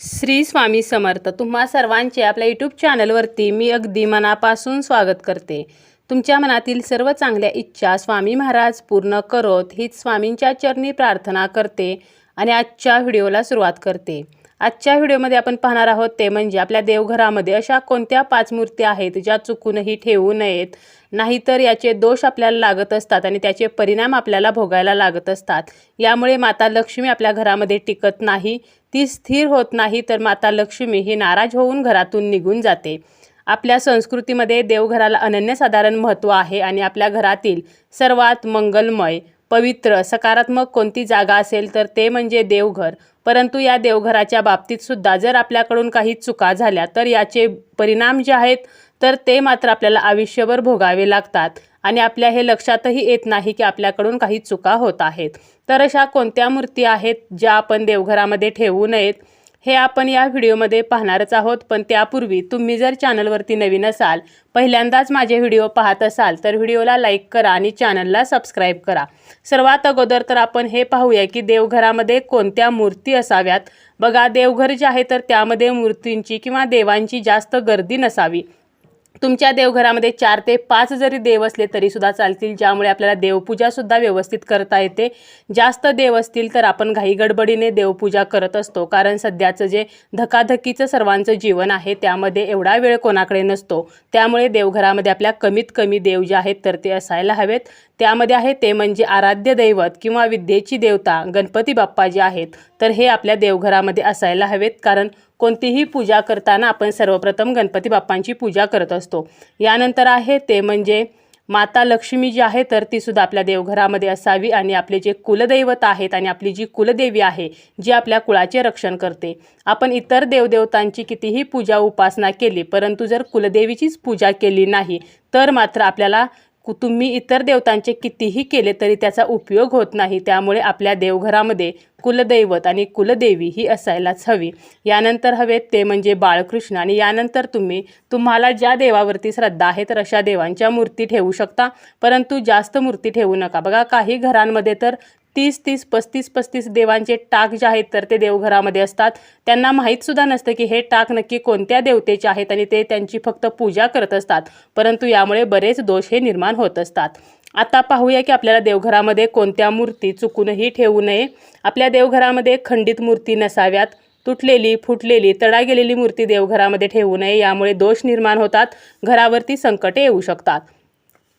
श्री स्वामी समर्थ तुम्हा सर्वांचे आपल्या यूट्यूब चॅनलवरती मी अगदी मनापासून स्वागत करते. तुमच्या मनातील सर्व चांगल्या इच्छा स्वामी महाराज पूर्ण करोत हीच स्वामींच्या चरणी प्रार्थना करते आणि आजच्या व्हिडिओला सुरुवात करते. आजच्या व्हिडिओमध्ये आपण पाहणार आहोत ते म्हणजे आपल्या देवघरामध्ये अशा कोणत्या पाच मूर्ती आहेत ज्या चुकूनही ठेवू नयेत? नाहीतर याचे दोष आपल्याला लागत असतात आणि त्याचे परिणाम आपल्याला भोगायला लागत असतात. यामुळे माता लक्ष्मी आपल्या घरामध्ये टिकत नाही ती स्थिर होत नाही तर माता लक्ष्मी ही नाराज होऊन घरातून निघून जाते. आपल्या संस्कृतीमध्ये देवघराला अनन्यसाधारण महत्त्व आहे आणि आपल्या घरातील सर्वात मंगलमय पवित्र सकारात्मक कोणती जागा असेल तर ते म्हणजे देवघर. परंतु या देवघराच्या बाबतीत सुद्धा जर आपल्याकडून काही चुका झाल्या तर याचे परिणाम जे आहेत तर ते मात्र आपल्याला आयुष्यभर भोगावे लागतात. आणि आपल्या हे लक्षातही येत नाही की आपल्याकडून काही चुका होत आहेत. तर अशा कोणत्या मूर्ती आहेत ज्या आपण देवघरामध्ये ठेवू नयेत? हे आपण या व्हिडिओमध्ये पाहणारच आहोत. पण त्यापूर्वी तुम्ही जर चॅनलवरती नवीन असाल पहिल्यांदाच माझे व्हिडिओ पाहत असाल तर व्हिडिओला लाईक करा आणि चॅनलला सबस्क्राईब करा. सर्वात अगोदर तर आपण हे पाहूया की देवघरामध्ये कोणत्या मूर्ती असाव्यात? बघा देवघर जे आहे तर त्यामध्ये मूर्तींची किंवा देवांची जास्त गर्दी नसावी. तुमच्या देवघरामध्ये चार ते पाच जरी देव असले तरीसुद्धा चालतील ज्यामुळे आपल्याला देवपूजासुद्धा व्यवस्थित करता येते. जास्त देव असतील तर आपण घाई गडबडीने देवपूजा करत असतो कारण सध्याचं जे धकाधकीचं सर्वांचं जीवन आहे त्यामध्ये एवढा वेळ कोणाकडे नसतो. त्यामुळे देवघरामध्ये आपल्या कमीत कमी देव जे आहेत तर ते असायला हवेत. त्यामध्ये आहे ते म्हणजे आराध्य दैवत किंवा विद्येची देवता गणपती बाप्पा जे आहेत. तर हे आपल्या देवघरामध्ये असायला हवेत कारण कोणतीही पूजा करताना आपण सर्वप्रथम गणपती बाप्पांची पूजा करत असतो. यानंतर आहे ते म्हणजे माता लक्ष्मी जी आहे तर तीसुद्धा आपल्या देवघरामध्ये असावी आणि आपले जे कुलदैवत आहेत आणि आपली जी कुलदेवी आहे जी आपल्या कुळाचे रक्षण करते. आपण इतर देवदेवतांची कितीही पूजा उपासना केली परंतु जर कुलदेवीचीच पूजा केली नाही तर मात्र आपल्याला तुम्ही इतर देवतांचे कितीही केले तरी त्याचा उपयोग होत नाही. त्यामुळे आपल्या देवघरामध्ये कुलदैवत आणि कुलदेवी ही असायलाच हवी. यानंतर हवेत ते म्हणजे बाळकृष्ण आणि यानंतर तुम्ही. तुम्हाला ज्या देवावरती श्रद्धा आहे तर अशा देवांच्या मूर्ती ठेवू शकता. परंतु जास्त मूर्ती ठेवू नका. बघा काही घरांमध्ये तर तीस तीस पस्तीस पस्तीस देवांचे टाक जे आहेत तर ते देवघरामध्ये असतात. त्यांना माहीतसुद्धा नसतं की हे टाक नक्की कोणत्या देवतेचे आहेत आणि ते त्यांची फक्त पूजा करत असतात. परंतु यामुळे बरेच दोष हे निर्माण होत असतात. आता पाहूया की आपल्याला देवघरामध्ये कोणत्या मूर्ती चुकूनही ठेवू नये. आपल्या देवघरामध्ये खंडित मूर्ती नसाव्यात. तुटलेली फुटलेली तडा गेलेली मूर्ती देवघरामध्ये ठेवू नये. यामुळे दोष निर्माण होतात. घरावरती संकटे येऊ शकतात.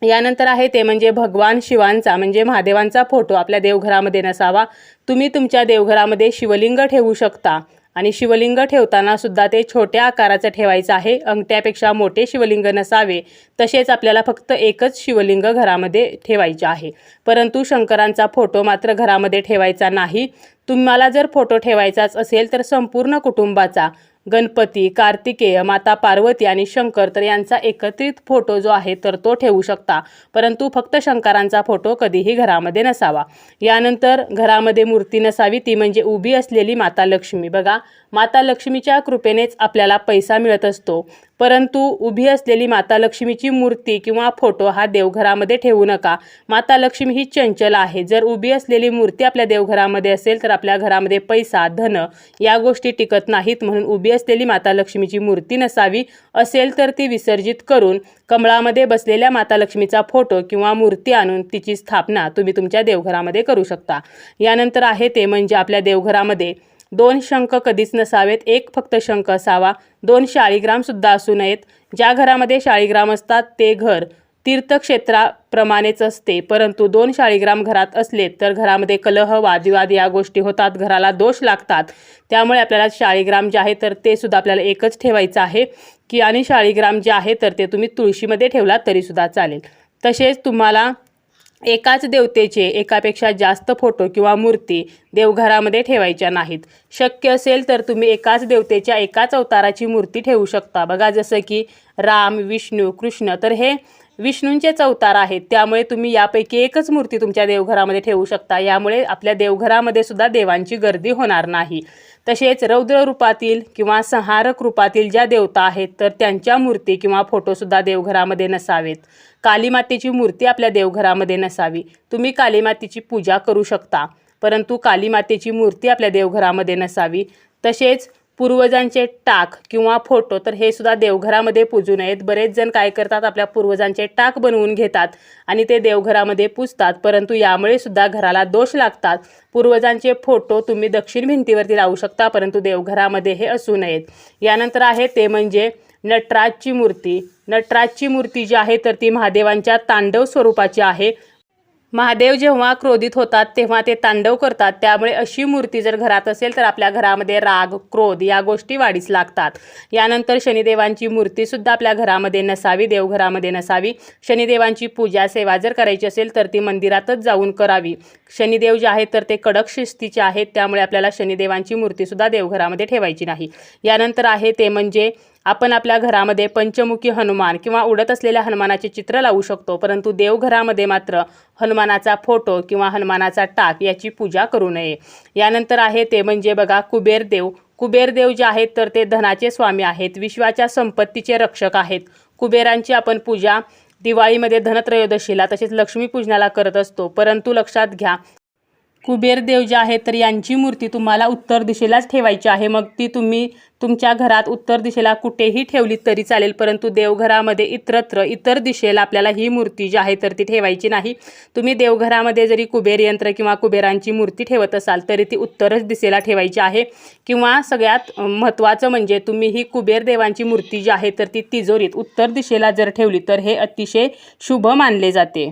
यानंतर आहे ते म्हणजे भगवान शिवांचा म्हणजे महादेवांचा फोटो आपल्या देवघरामध्ये नसावा. तुम्ही तुमच्या देवघरामध्ये शिवलिंग ठेवू शकता. आणि शिवलिंग ठेवताना सुद्धा ते छोट्या आकाराचं ठेवायचं आहे. अंगठ्यापेक्षा मोठे शिवलिंग नसावे. तसेच आपल्याला फक्त एकच शिवलिंग घरामध्ये ठेवायचे आहे. परंतु शंकरांचा फोटो मात्र घरामध्ये ठेवायचा नाही. तुम्हाला जर फोटो ठेवायचाच असेल तर संपूर्ण कुटुंबाचा गणपती कार्तिकेय माता पार्वती आणि शंकर तर यांचा एकत्रित फोटो जो आहे तर तो ठेवू शकता. परंतु फक्त शंकरांचा फोटो कधीही घरामध्ये नसावा. यानंतर घरामध्ये मूर्ती नसावी ती म्हणजे उभी असलेली माता लक्ष्मी. बघा माता लक्ष्मीच्या कृपेनेच आपल्याला पैसा मिळत असतो. परंतु उभी असलेली माता लक्ष्मीची मूर्ती किंवा फोटो हा देवघरामध्ये ठेवू नका. माता लक्ष्मी ही चंचल आहे. जर उभी असलेली मूर्ती आपल्या देवघरामध्ये असेल तर आपल्या घरामध्ये पैसा धन या गोष्टी टिकत नाहीत. म्हणून उभी असलेली माता लक्ष्मीची मूर्ती नसावी असेल तर ती विसर्जित करून कमळामध्ये बसलेल्या माता लक्ष्मीचा फोटो किंवा मूर्ती आणून तिची स्थापना तुम्ही तुमच्या देवघरामध्ये करू शकता. यानंतर आहे ते म्हणजे आपल्या देवघरामध्ये दोन शंख कधीच नसावेत एक फक्त शंख असावा. दोन शाळीग्रामसुद्धा असू नयेत. ज्या घरामध्ये शाळीग्राम असतात ते घर तीर्थक्षेत्राप्रमाणेच असते. परंतु दोन शाळीग्राम घरात असले तर घरामध्ये कलह वादविवाद या गोष्टी होतात. घराला दोष लागतात. त्यामुळे आपल्याला शाळीग्राम जे आहे तर ते सुद्धा आपल्याला एकच ठेवायचं आहे की आणि शाळीग्राम जे आहे तर ते तुम्ही तुळशीमध्ये ठेवलात तरीसुद्धा चालेल. तसेच तुम्हाला एकाच देवतेचे एकापेक्षा जास्त फोटो किंवा मूर्ती देवघरामध्ये ठेवायच्या नाहीत. शक्य असेल तर तुम्ही एकाच देवतेच्या एकाच अवताराची मूर्ती ठेवू शकता. बघा जसं की राम विष्णू कृष्ण तर हे विष्णूंचेच अवतार आहेत. त्यामुळे तुम्ही यापैकी एकच मूर्ती तुमच्या देवघरामध्ये ठेवू शकता. यामुळे आपल्या देवघरामध्ये सुद्धा देवांची गर्दी होणार नाही. तसेच रौद्र रूपातील किंवा संहारक रूपातील ज्या देवता आहेत तर त्यांच्या मूर्ती किंवा फोटोसुद्धा देवघरामध्ये नसावेत. कालीमातेची मूर्ती आपल्या देवघरामध्ये नसावी. तुम्ही कालीमातेची पूजा करू शकता. परंतु कालीमातेची मूर्ती आपल्या देवघरामध्ये नसावी. तसेच पूर्वजांचे टाक किंवा फोटो तर हे सुद्धा देवघरामध्ये पूजू नयेत. बरेच जण काय करतात आपल्या पूर्वजांचे टाक बनवून घेतात आणि ते देवघरामध्ये पूजतात परंतु यामुळे सुद्धा घराला दोष लागतात. पूर्वजांचे फोटो तुम्ही दक्षिण भिंतीवरती लावू शकता परंतु देवघरामध्ये हे असू नयेत. यानंतर आहे ते म्हणजे नटराजची मूर्ती. नटराजची मूर्ती जी आहे तर ती महादेवांच्या तांडव स्वरूपाची आहे. महादेव जेव्हा क्रोधित होतात तेव्हा ते तांडव करतात. त्यामुळे अशी मूर्ती जर घरात असेल तर आपल्या घरामध्ये राग क्रोध या गोष्टी वाढीस लागतात. यानंतर शनिदेवांची मूर्तीसुद्धा आपल्या घरामध्ये नसावी देवघरामध्ये नसावी. शनिदेवांची पूजा सेवा जर करायची असेल तर ती मंदिरातच जाऊन करावी. शनिदेव जे आहेत तर ते कडक शिस्तीचे आहेत. त्यामुळे आपल्याला शनिदेवांची मूर्तीसुद्धा देवघरामध्ये ठेवायची नाही. यानंतर आहे ते म्हणजे आपण आपल्या घरामध्ये पंचमुखी हनुमान किंवा उडत असलेल्या हनुमानाचे चित्र लावू शकतो. परंतु देवघरामध्ये मात्र हनुमानाचा फोटो किंवा हनुमानाचा टाक याची पूजा करू नये. यानंतर आहे ते म्हणजे बघा कुबेर देव कुबेर देव जे आहेत तर ते धनाचे स्वामी आहेत. विश्वाच्या संपत्तीचे रक्षक आहेत. कुबेरांची आपण पूजा दिवाळीमध्ये धनत्रयोदशीला तसेच लक्ष्मीपूजनाला करत असतो. परंतु लक्षात घ्या कुबेर देव जे आहेत तर यांची मूर्ती तुम्हाला उत्तर दिशेलाच ठेवायची आहे. मग ती तुम्ही तुमच्या घरात उत्तर दिशेला कुठेही ठेवली तरी चालेल परंतु देवघरामध्ये इतरत्र इतर दिशेला आपल्याला ही मूर्ती जी आहे तर ती ठेवायची नाही. तुम्ही देवघरामध्ये जरी कुबेर यंत्र किंवा कुबेरांची मूर्ती ठेवत असाल तरी ती उत्तरच दिशेला ठेवायची आहे. किंवा सगळ्यात महत्त्वाचं म्हणजे तुम्ही ही कुबेर देवांची मूर्ती जी आहे तर ती तिजोरीत उत्तर दिशेला जर ठेवली तर हे अतिशय शुभ मानले जाते.